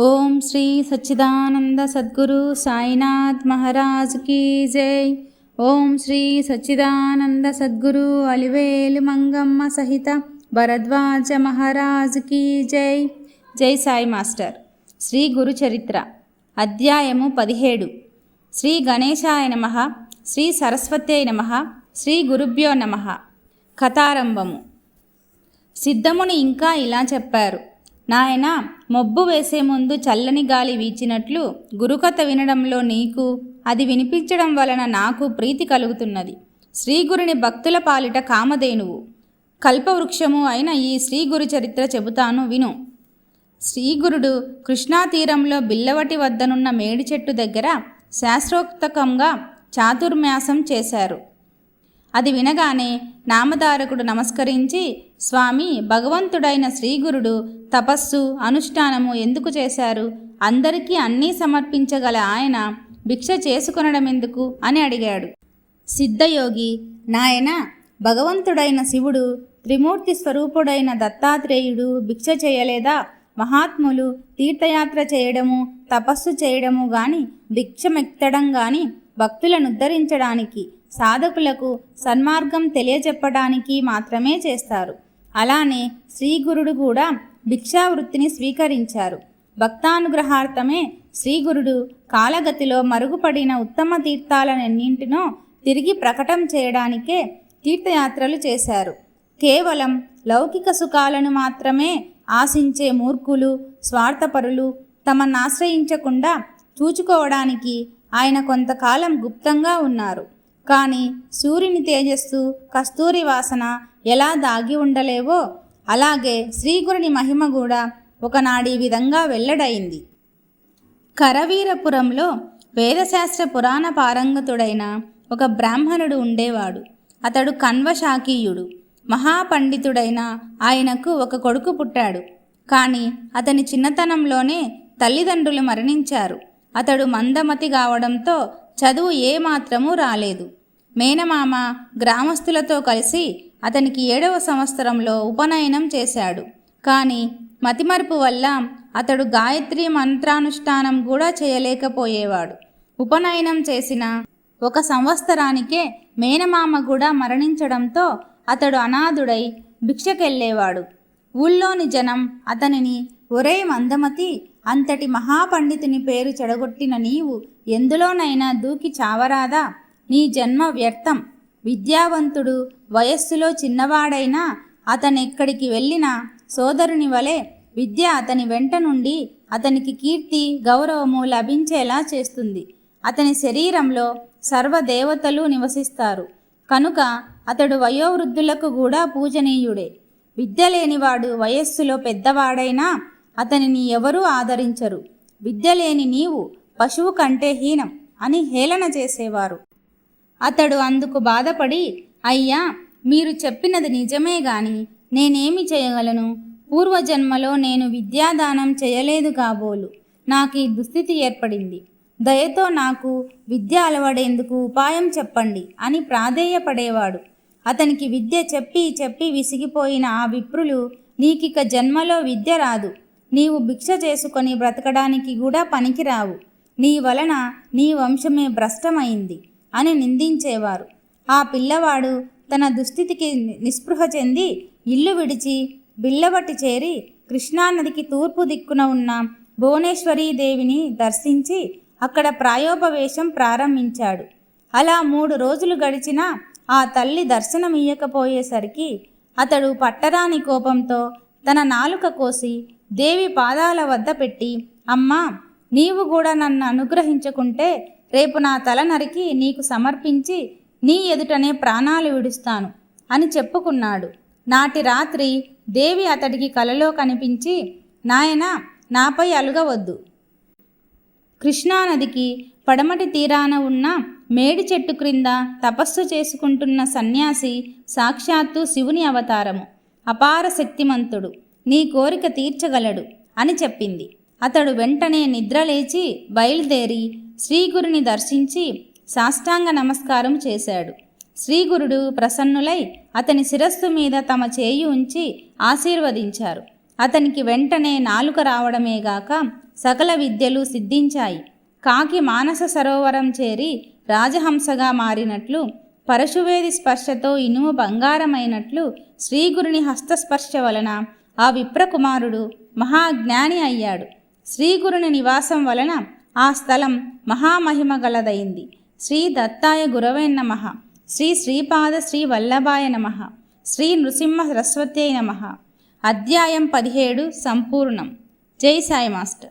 ఓం శ్రీ సచ్చిదానంద సద్గురు సాయినాథ్ మహారాజ్ కీ జై. ఓం శ్రీ సచ్చిదానంద సద్గురు అలివేలు మంగమ్మ సహిత భరద్వాజ మహారాజ్ కీ జై. జై సాయి మాస్టర్. శ్రీ గురు చరిత్ర. అధ్యాయము పదిహేడు. శ్రీ గణేశాయ నమ శ్రీ సరస్వత్యై నమ శ్రీ గురుభ్యో నమ. కథారంభము. సిద్ధముని ఇంకా ఇలా చెప్పారు. నాయన మొబ్బు వేసే ముందు చల్లని గాలి వీచినట్లు గురుకథ వినడంలో నీకు అది వినిపించడం వలన నాకు ప్రీతి కలుగుతున్నది. శ్రీగురుని భక్తుల పాలిట కామధేనువు. కల్పవృక్షము అయిన ఈ శ్రీగురు చరిత్ర చెబుతాను విను. శ్రీగురుడు కృష్ణా తీరంలో బిల్లవటి వద్దనున్న మేడి చెట్టు దగ్గర శాస్త్రోక్తకంగా చాతుర్మ్యాసం చేశారు. అది వినగానే నామధారకుడు నమస్కరించి స్వామి భగవంతుడైన శ్రీగురుడు తపస్సు అనుష్ఠానము ఎందుకు చేశారు? అందరికీ అన్నీ సమర్పించగల ఆయన భిక్ష చేసుకొనడం ఎందుకు అని అడిగాడు. సిద్ధయోగి నాయన భగవంతుడైన శివుడు త్రిమూర్తి స్వరూపుడైన దత్తాత్రేయుడు భిక్ష చేయలేదా? మహాత్ములు తీర్థయాత్ర చేయడము తపస్సు చేయడము గాని భిక్షమెత్తడం గాని భక్తులను ఉద్ధరించడానికి సాధకులకు సన్మార్గం తెలియజెప్పడానికి మాత్రమే చేస్తారు. అలానే శ్రీగురుడు కూడా భిక్షావృత్తిని స్వీకరించారు. భక్తానుగ్రహార్థమే శ్రీగురుడు కాలగతిలో మరుగుపడిన ఉత్తమ తీర్థాలన్నింటినో తిరిగి ప్రకటం చేయడానికే తీర్థయాత్రలు చేశారు. కేవలం లౌకిక సుఖాలను మాత్రమే ఆశించే మూర్ఖులు స్వార్థపరులు తమనాశ్రయించకుండా చూచుకోవడానికి ఆయన కొంతకాలం గుప్తంగా ఉన్నారు. కానీ సూర్యుని తేజస్సు కస్తూరి వాసన ఎలా దాగి ఉండలేవో అలాగే శ్రీగురుని మహిమ కూడా ఒకనాడు ఈ విధంగా వెల్లడైంది. కరవీరపురంలో వేదశాస్త్ర పురాణ పారంగతుడైన ఒక బ్రాహ్మణుడు ఉండేవాడు. అతడు కన్వశాకీయుడు మహాపండితుడైన ఆయనకు ఒక కొడుకు పుట్టాడు. కానీ అతని చిన్నతనంలోనే తల్లిదండ్రులు మరణించారు. అతడు మందమతి కావడంతో చదువు ఏమాత్రమూ రాలేదు. మేనమామ గ్రామస్తులతో కలిసి అతనికి ఏడవ సంవత్సరంలో ఉపనయనం చేశాడు. కానీ మతిమరుపు వల్ల అతడు గాయత్రి మంత్రానుష్ఠానం కూడా చేయలేకపోయేవాడు. ఉపనయనం చేసిన ఒక సంవత్సరానికే మేనమామ కూడా మరణించడంతో అతడు అనాథుడై భిక్షకెళ్ళేవాడు. ఊళ్ళోని జనం అతనిని ఒరే మందమతి అంతటి మహాపండితుని పేరు చెడగొట్టిన నీవు ఎందులోనైనా దూకి చావరాదా? నీ జన్మ వ్యర్థం. విద్యావంతుడు వయస్సులో చిన్నవాడైనా అతనెక్కడికి వెళ్ళినా సోదరుని వలె విద్య అతని వెంట నుండి అతనికి కీర్తి గౌరవము లభించేలా చేస్తుంది. అతని శరీరంలో సర్వదేవతలు నివసిస్తారు. కనుక అతడు వయోవృద్ధులకు కూడా పూజనీయుడే. విద్య లేనివాడు వయస్సులో పెద్దవాడైనా అతనిని ఎవరూ ఆదరించరు. విద్య లేని నీవు పశువు కంటే హీనం అని హేళన చేసేవారు. అతడు అందుకు బాధపడి అయ్యా మీరు చెప్పినది నిజమే గాని నేనేమి చేయగలను? పూర్వజన్మలో నేను విద్యాదానం చేయలేదు కాబోలు. నాకు ఈ దుస్థితి ఏర్పడింది. దయతో నాకు విద్య అలవడేందుకు ఉపాయం చెప్పండి అని ప్రాధేయపడేవాడు. అతనికి విద్య చెప్పి చెప్పి విసిగిపోయిన ఆ విప్రులు నీకిక జన్మలో విద్య రాదు. నీవు భిక్ష చేసుకొని బ్రతకడానికి కూడా పనికిరావు. నీ వలన నీ వంశమే భ్రష్టమైంది అని నిందించేవారు. ఆ పిల్లవాడు తన దుస్థితికి నిస్పృహ చెంది ఇల్లు విడిచి బిల్లబట్టి చేరి కృష్ణానదికి తూర్పు దిక్కున ఉన్న భువనేశ్వరీదేవిని దర్శించి అక్కడ ప్రాయోపవేశం ప్రారంభించాడు. అలా మూడు రోజులు గడిచినా ఆ తల్లి దర్శనమియ్యకపోయేసరికి అతడు పట్టరాని కోపంతో తన నాలుక కోసి దేవి పాదాల వద్ద పెట్టి అమ్మా నీవు కూడా నన్ను అనుగ్రహించుకుంటే రేపు నా తల నరికి నీకు సమర్పించి నీ ఎదుటనే ప్రాణాలు విడుస్తాను అని చెప్పుకున్నాడు. నాటి రాత్రి దేవి అతడికి కలలో కనిపించి నాయన నాపై అలుగవద్దు. కృష్ణానదికి పడమటి తీరాన ఉన్న మేడి చెట్టు క్రింద తపస్సు చేసుకుంటున్న సన్యాసి సాక్షాత్తు శివుని అవతారము. అపార శక్తిమంతుడు. నీ కోరిక తీర్చగలడు అని చెప్పింది. అతడు వెంటనే నిద్రలేచి బయలుదేరి శ్రీగురుని దర్శించి సాష్టాంగ నమస్కారం చేశాడు. శ్రీగురుడు ప్రసన్నులై అతని శిరస్సు మీద తమ చేయి ఉంచి ఆశీర్వదించారు. అతనికి వెంటనే నాలుక రావడమేగాక సకల విద్యలు సిద్ధించాయి. కాకి మానస సరోవరం చేరి రాజహంసగా మారినట్లు పరశువేది స్పర్శతో ఇనుము బంగారమైనట్లు శ్రీగురుని హస్తస్పర్శ వలన ఆ విప్రకుమారుడు మహాజ్ఞాని అయ్యాడు. శ్రీగురుని నివాసం వలన ఆ స్థలం మహామహిమ గలదైంది శ్రీ దత్తాయ గురవే నమ. శ్రీ శ్రీపాద శ్రీ వల్లభాయ నమ. శ్రీ నృసింహ సరస్వత్యై నమ. అధ్యాయం పదిహేడు సంపూర్ణం. జై సాయి మాస్టర్.